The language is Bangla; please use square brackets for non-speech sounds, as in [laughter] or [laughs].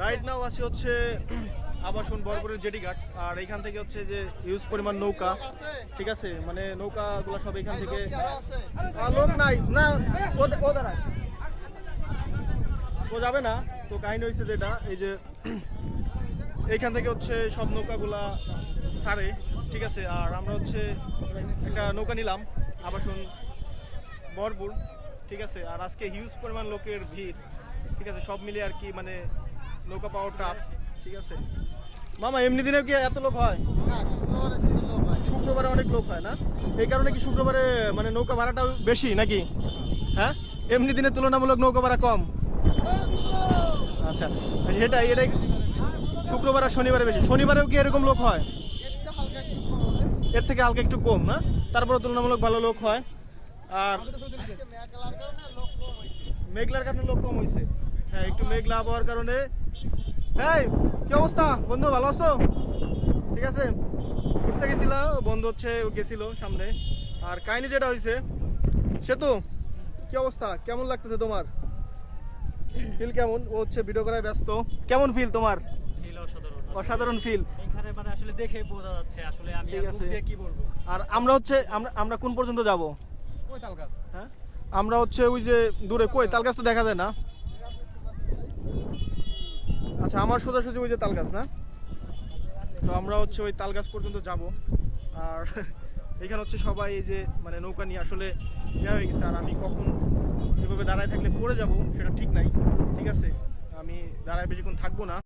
রাইট নাও আছি হচ্ছে আবাসন বরপুরের জেটি ঘাট, আর এখান থেকে হচ্ছে যে ইউজ পরিমাণ নৌকা, ঠিক আছে? মানে নৌকা নৌকাগুলো সব এখান থেকে লোক নাই। না, ও দাঁড়ায়। ও যাবে না। তো কাহিনী হয়েছে যেটা, এই যে এইখান থেকে হচ্ছে সব নৌকাগুলা ছাড়ে ঠিক আছে? আর আমরা হচ্ছে একটা নৌকা নিলাম, আবাসন বরপুর ঠিক আছে? আর আজকে হিউজ পরিমাণ লোকের ভিড়। ঠিক আছে সব মিলিয়ে আর কি মানে নৌকা পাওয়ার টাপ ঠিক আছে। মামা এমনি দিনে কি এত লোক হয়? শুক্রবারে অনেক লোক হয় না? এই কারণে কি শুক্রবারে মানে নৌকা ভাড়াটাও বেশি নাকি? হ্যাঁ? এমনি দিনে তুলনামূলক নৌকা ভাড়া কম? আচ্ছা সেটাই এটাই শুক্রবার আর শনিবারে বেশি। শনিবারেও কি এরকম লোক হয়? এর থেকে হালকা একটু কম না? তারপরে তুলনামূলক ভালো লোক হয়। আর মেঘলার কারণে লোক কম হয়েছে হ্যাঁ একটু মেঘলা আবহাওয়ার কারণে। হ্যাঁ কি অবস্থা? বন্ধু ভালো আছো? ঠিক আছে? ঘুরতে গেছিল বন্ধু হচ্ছে গেছিল সামনে। আর কাহিনী যেটা হয়েছে সেতু কি অবস্থা? কেমন লাগতেছে তোমার? ফিল কেমন? ও হচ্ছে ভিডিও করায় ব্যস্ত। কেমন ফিল তোমার? অসাধারণ ফিল এখানে মানে আসলে দেখে বোঝা যাচ্ছে আসলে আমি আর কি বলব। আর আমরা হচ্ছে আমরা আমরা কোন পর্যন্ত যাব? ওই তাল গাছ। হ্যাঁ? আমরা হচ্ছে ওই যে দূরে কই? তাল গাছ তো দেখা যায় না? আচ্ছা আমার সোজাসুজি ওই যে তাল গাছ না? তো আমরা হচ্ছে ওই তাল গাছ পর্যন্ত যাব। আর [laughs] এখানে হচ্ছে সবাই এই যে মানে নৌকা নিয়ে আসলে ইয়ে হয়ে গেছে। আর আমি কখন এভাবে দাঁড়ায় থাকলে পড়ে যাব সেটা ঠিক নাই। ঠিক আছে? আমি দাঁড়ায় বেশিক্ষণ থাকব না।